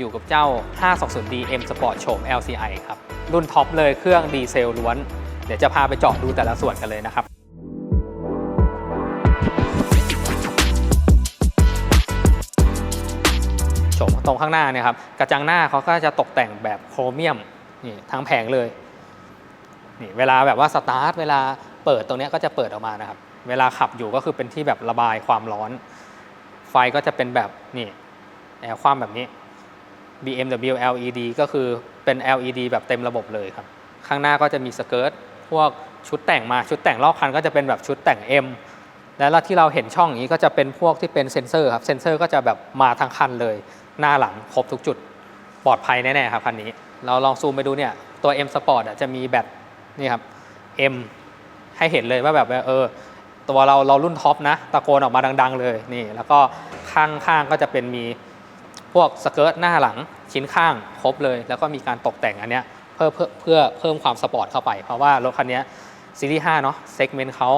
อยู่กับเจ้า 520D M Sport โฉม LCI ครับ รุ่นท็อปเลยเครื่องดีเซลล้วน เดี๋ยวจะพาไปเจาะดูแต่ละส่วนกันเลยนะครับ โฉมตรงข้างหน้าเนี่ยครับ กระจังหน้าเขาก็จะตกแต่งแบบโครเมียมนี่ทั้งแผงเลยนี่เวลาแบบว่าสตาร์ทเวลาเปิดตรงนี้ก็จะเปิดออกมานะครับ เวลาขับอยู่ก็คือเป็นที่แบบระบายความร้อน ไฟก็จะเป็นแบบนี่แอร์ความแบบนี้ BMW LED ก็คือเป็น LED แบบเต็มระบบเลยครับ ข้างหน้าก็จะมีสเกิร์ตพวกชุดแต่งมาชุดแต่งรอบคันก็จะเป็นแบบชุดแต่ง M แล้วที่เราเห็นช่องนี้ก็จะเป็นพวกที่เป็นเซ็นเซอร์ครับ เซ็นเซอร์ก็จะแบบมาทั้งคันเลย หน้าหลังครบทุกจุด ปลอดภัยแน่ๆครับคันนี้ เราลองซูมไปดูเนี่ย ตัว M Sport อะจะมีแบตนี่ครับ M ให้เห็นเลยว่าแบบเออตัวเราเรารุ่นท็อปนะ ตะโกนออกมาดัง ๆ เลยนี่ แล้วก็ข้างๆก็จะเป็นมี พวกสเกิร์ตหน้าหลังชิ้นข้างครบเลย แล้วก็มีการตกแต่งอันเนี้ยเพื่อเพื่อเพื่อเพิ่มความสปอร์ตเข้าไป เพราะว่ารถคันนี้ซีรีส์5เนาะเซกเมนต์เขา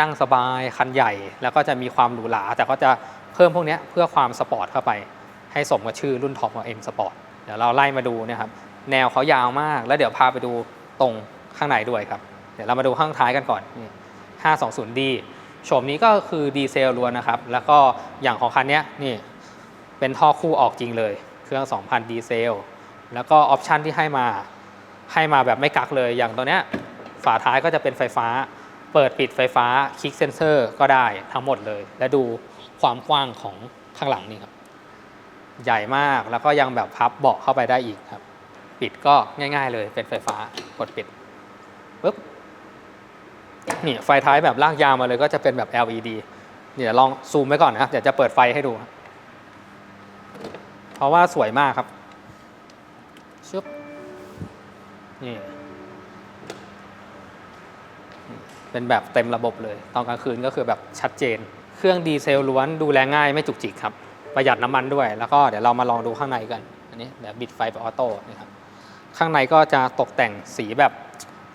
นั่งสบายคันใหญ่ แล้วก็จะมีความหรูหรา แต่ก็จะเพิ่มพวกนี้เพื่อความสปอร์ตเข้าไป ให้สมกับชื่อรุ่นท็อปของ M Sport เดี๋ยวเราไล่มาดูนะครับแนวเขายาวมาก แล้วเดี๋ยวพาไปดูตรงข้างในด้วยครับ เดี๋ยวเรามาดูข้างท้ายกันก่อนนี่ 520D โฉมนี้ก็คือดีเซลล้วนนะครับ แล้วก็อย่างของคันนี้นี่ เป็นท่อคู่ออกจริงเลย เครื่อง 2,000 ดีเซล แล้วก็ออปชันที่ให้มาให้มาแบบไม่กักเลย อย่างตัวเนี้ยฝาท้ายก็จะเป็นไฟฟ้า เปิดปิดไฟฟ้าคลิกเซนเซอร์ก็ได้ทั้งหมดเลย และดูความกว้างของข้างหลังนี่ครับ ใหญ่มากแล้วก็ยังแบบพับเบาะเข้าไปได้อีกครับ ปิดก็ง่าย ๆ เลยเป็นไฟฟ้ากดปิดปุ๊บนี่ไฟท้ายแบบลากยาวมาเลยก็จะเป็นแบบ LED เดี๋ยวลองซูมไว้ก่อนนะครับเดี๋ยวจะเปิดไฟให้ดูค รับเพราะว่าสวยมากครับชึบนี่เป็นแบบเต็มระบบเลย ตอนกลางคืนก็คือแบบชัดเจน เครื่องดีเซลล้วนดูแลง่ายไม่จุกจิกครับ ประหยัดน้ำมันด้วย แล้วก็เดี๋ยวเรามาลองดูข้างในกัน อันนี้เดี๋ยวบิดไฟไปออโต้นี่ครับ ข้างในก็จะตกแต่งสีแบบ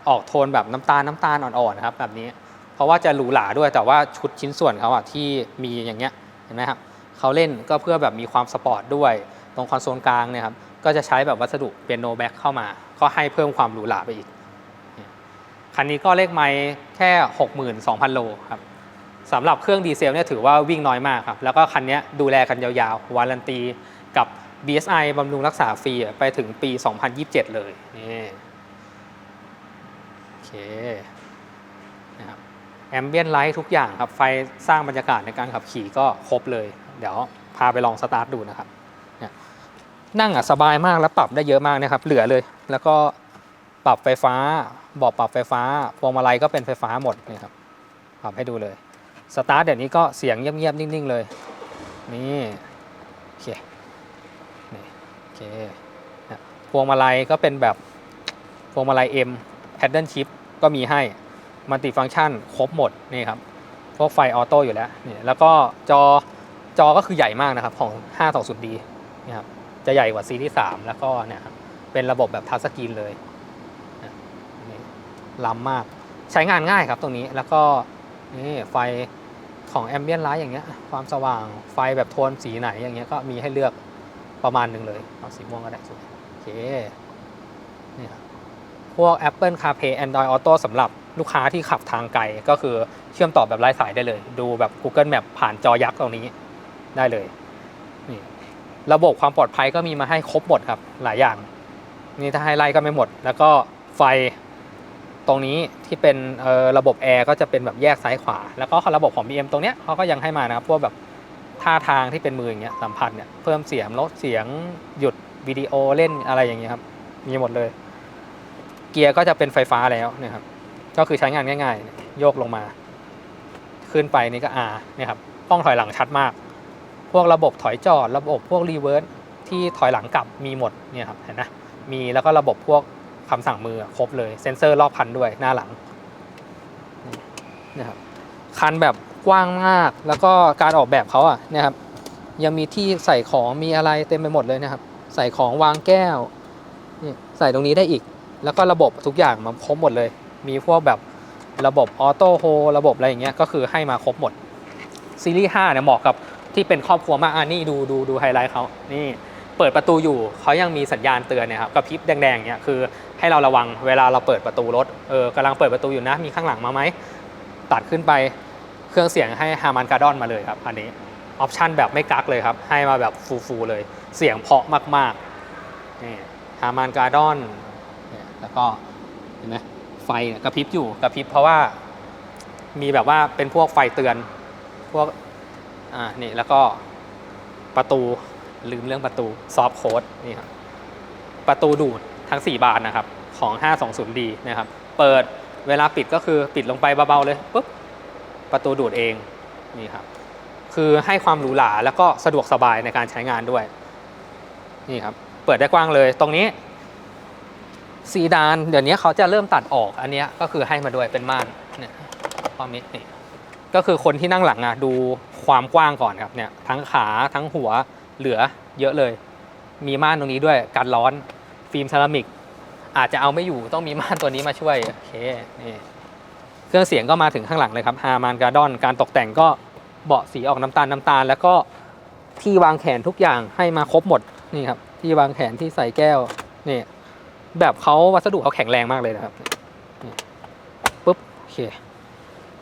ออกโทนแบบน้ำตาลน้ำตาลอ่อนๆนะครับแบบนี้ เพราะว่าจะหรูหราด้วยแต่ว่าชุดชิ้นส่วนเขาอะที่มีอย่างเงี้ย เห็นไหมครับเขาเล่นก็เพื่อแบบมีความสปอร์ตด้วย ตรงคอนโซลกลางเนี่ยครับก็จะใช้แบบวัสดุเปียโนแบ็กเข้ามา ก็ให้เพิ่มความหรูหราไปอีก คันนี้ก็เลขไมล์แค่ 62,000 โลครับสำหรับเครื่องดีเซลเนี่ยถือว่าวิ่งน้อยมากครับ แล้วก็คันนี้ดูแลกันยาวๆ วารันตีกับ BSI บำรุงรักษาฟรีไปถึงปี 2027 เลยนี่โอเคนะครับแอมเบียนไลท์ทุกอย่างครับ ไฟสร้างบรรยากาศในการขับขี่ก็ครบเลย เดี๋ยวพาไปลองสตาร์ทดูนะครับ นั่งอะสบายมากแล้วปรับได้เยอะมากนะครับ เหลือเลย แล้วก็ปรับไฟฟ้าบอกปรับไฟฟ้าพวงมาลัยก็เป็นไฟฟ้าหมดนี่ครับปรับให้ดูเลยสตาร์ทเดี๋ยวนี้ก็เสียงเงียบๆนิ่งๆ เลยนี่โอเคนี่โอเคพวงมาลัยก็เป็นแบบพวงมาลัย M Paddle Shift ก็มีให้มัลติฟัง c t ชันครบหมดนี่ครับพวกไฟออโต้อยู่แล้วนี่แล้วก็จอจอก็คือใหญ่มากนะครับของ 520D นี่ครับ จะใหญ่กว่าซีรีส์3แล้วก็เนี่ยครับเป็นระบบแบบทัชสกรีนเลยล้ำมากใช้งานง่ายครับตรงนี้แล้วก็นี่ไฟของแอมเบียนไลท์อย่างเงี้ยความสว่างไฟแบบโทนสีไหนอย่างเงี้ยก็มีให้เลือกประมาณหนึ่งเลยเอาสีม่วงก็ได้สวยโอเคนี่ครับพวก Apple CarPlay Android Auto สำหรับลูกค้าที่ขับทางไกลก็คือเชื่อมต่อแบบไร้สายได้เลย ดูแบบ Google Map ผ่านจอยักษ์ตรงนี้ได้เลยนี่ ระบบความปลอดภัยก็มีมาให้ครบหมดครับหลายอย่าง นี่ถ้าให้ไล่ก็ไม่หมด แล้วก็ไฟตรงนี้ที่เป็นออระบบแอร์ก็จะเป็นแบบแยกซ้ายขวา แล้วก็ระบบของ BM ตรงเนี้ยเขาก็ยังให้มานะครับพวกแบบท่าทางที่เป็นมืออย่างเงี้ยสัมผัสเนี่ยเพิ่มเสียงลดเสียงหยุดวิดีโอเล่นอะไรอย่างเงี้ยครับมีหมดเลย เกียร์ก็จะเป็นไฟฟ้าแล้วเนะครับก็คือใช้งานง่าย ๆ โยกลงมา ขึ้นไปนี่ก็ R เนี่ยครับกล้องถอยหลังชัดมาก พวกระบบถอยจอด ระบบพวกรีเวิร์สที่ถอยหลังกลับมีหมดเนี่ยครับเห็นนะมีแล้วก็ระบบพวกคำสั่งมือครบเลยเซ็นเซอร์รอบคันด้วยหน้าหลังนะครับคันแบบกว้างมากแล้วก็การออกแบบเขาอะเนี่ยครับยังมีที่ใส่ของมีอะไรเต็มไปหมดเลยนะครับ ใส่ของวางแก้วนี่ใส่ตรงนี้ได้อีก แล้วก็ระบบทุกอย่างมาครบหมดเลย มีพวกแบบระบบออโต้โฮระบบอะไรอย่างเงี้ยก็คือให้มาครบหมดซีรีส์5เนี่ยเหมาะกับ ที่เป็นครอบครัวมากอะนี่ดูดูดูไฮไลท์เขานี่เปิดประตูอยู่เขายังมีสัญญาณเตือนเนี่ยครับกระพริบแดงๆเนี่ยคือให้เราระวังเวลาเราเปิดประตูรถเออกำลังเปิดประตูอยู่นะมีข้างหลังมาไหมตัดขึ้นไปเครื่องเสียงให้ฮามันการ์ดอนมาเลยครับอันนี้ออปชันแบบไม่กักเลยครับ ให้มาแบบฟูๆเลย เสียงเพาะมากๆนี่ฮามันการ์ดอนแล้วก็เห็นไหมไฟเนี่ยกระพริบอยู่กระพริบเพราะว่ามีแบบว่าเป็นพวกไฟเตือนพวก อ่านี่แล้วก็ประตูลืมเรื่องประตูซอฟโค้ดนี่ครับประตูดูดทั้ง 4 บานนะครับของ 520D นะครับ เปิดเวลาปิดก็คือปิดลงไปเบาๆเลยปุ๊บประตูดูดเองนี่ครับคือให้ความหรูหราแล้วก็สะดวกสบายในการใช้งานด้วยนี่ครับเปิดได้กว้างเลยตรงนี้ซีดาน เดี๋ยวนี้เขาจะเริ่มตัดออกอันนี้ก็คือให้มาด้วยเป็นม่านเนี่ยความนี้นี่ ก็คือคนที่นั่งหลังอะดูความกว้างก่อนครับเนี่ยทั้งขาทั้งหัวเหลือเยอะเลย มีม่านตรงนี้ด้วยกันร้อนฟิล์มเซรามิก อาจจะเอาไม่อยู่ต้องมีม่านตัวนี้มาช่วยโอเคนี่เครื่องเสียงก็มาถึงข้างหลังเลยครับฮามานการ์ดอนการตกแต่งก็เบาะสีออกน้ำตาลน้ำตาล แล้วก็ที่วางแขนทุกอย่างให้มาครบหมดนี่ครับที่วางแขนที่ใส่แก้วนี่แบบเขาวัสดุเขาแข็งแรงมากเลยนะครับปุ๊บโอเค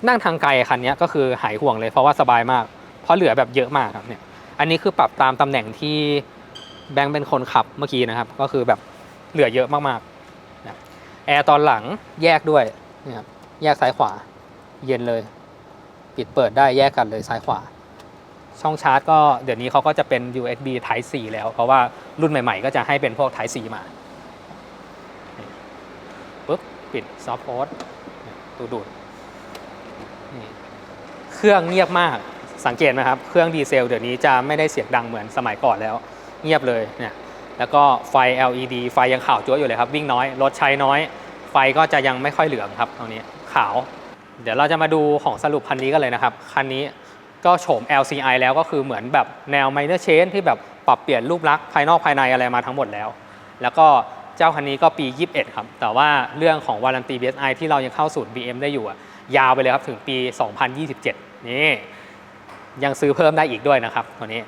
นั่งทางไกลคันนี้ก็คือหายห่วงเลยเพราะว่าสบายมาก เพราะเหลือแบบเยอะมากครับเนี่ย อันนี้คือปรับตามตำแหน่งที่แบงค์เป็นคนขับเมื่อกี้นะครับ ก็คือแบบเหลือเยอะมากๆนะแอร์ตอนหลังแยกด้วยนี่ครับแยกซ้ายขวาเย็นเลย ปิดเปิดได้แยกกันเลยซ้ายขวา ช่องชาร์จก็เดี๋ยวนี้เขาก็จะเป็น USB Type C แล้ว เพราะว่ารุ่นใหม่ๆ ก็จะให้เป็นพวก Type C มาปุ๊บปิดซอฟต์โค้ดตูดูด เครื่องเงียบมากสังเกตไหมครับ เครื่องดีเซลเดี๋ยวนี้จะไม่ได้เสียงดังเหมือนสมัยก่อนแล้ว เงียบเลยเนี่ยแล้วก็ไฟ LED ไฟยังขาวจั๊วอยู่เลยครับ วิ่งน้อยรถใช้น้อย ไฟก็จะยังไม่ค่อยเหลืองครับตรงนี้ขาว เดี๋ยวเราจะมาดูของสรุปคันนี้กันเลยนะครับ คันนี้ก็โฉม LCI แล้วก็คือเหมือนแบบแนว minor change ที่แบบปรับเปลี่ยนรูปลักษณ์ภายนอกภายในอะไรมาทั้งหมดแล้ว แล้วก็เจ้าคันนี้ก็ปี 21 ครับ แต่ว่าเรื่องของวารันตี BSI ที่เรายังเข้าสูตร BM ได้อยู่ ยาวไปเลยครับถึงปี 2027 นี่ยังซื้อเพิ่มได้อีกด้วยนะครับตัวนี้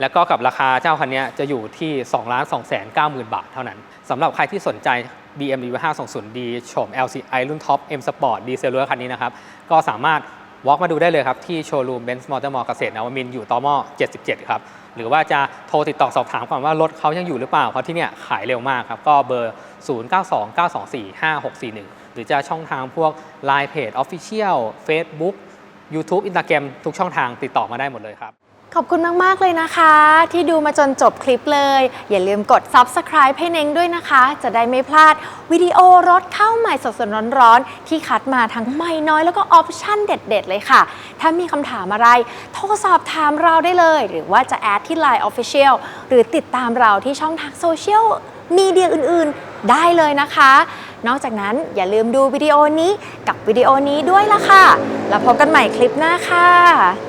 แล้วก็กับราคาเจ้าคันนี้จะอยู่ที่ 2 2 9 0 0 0 บาทเท่านั้นสำหรับใครที่สนใจ BMW 520D โฉม LCI รุ่นท็อป M Sport ดีเซลคันนี้นะครับ ก็สามารถวอล์กมาดูได้เลยครับ ที่โชว์รูม Benz Motor Mall เกษตรนวมินอยู่ตอม77 ครับ หรือว่าจะโทรติดต่อสอบถามก่อนว่ารถเขายังอยู่หรือเปล่า เพราะที่เนี่ยขายเร็วมากครับ ก็เบอร์ 0929245641 หรือจะช่องทางพวก Line Page Official Facebook YouTube Instagram ทุกช่องทางติดต่อมาได้หมดเลยครับ ขอบคุณมาก ๆ เลยนะคะ ที่ดูมาจนจบคลิปเลย อย่าลืมกด subscribe ให้เน้งด้วยนะคะ จะได้ไม่พลาดวิดีโอรถเข้าใหม่สดๆร้อนๆ ที่คัดมาทั้งใหม่น้อยแล้วก็ออปชั่นเด็ด ๆ เลยค่ะ ถ้ามีคำถามอะไร โทรสอบถามเราได้เลย หรือว่าจะแอดที่ Line Official หรือติดตามเราที่ช่องทางโซเชียลมีเดียอื่น ๆ ได้เลยนะคะ นอกจากนั้นอย่าลืมดูวิดีโอนี้กับวิดีโอนี้ด้วยล่ะค่ะ แล้วพบกันใหม่คลิปหน้าค่ะ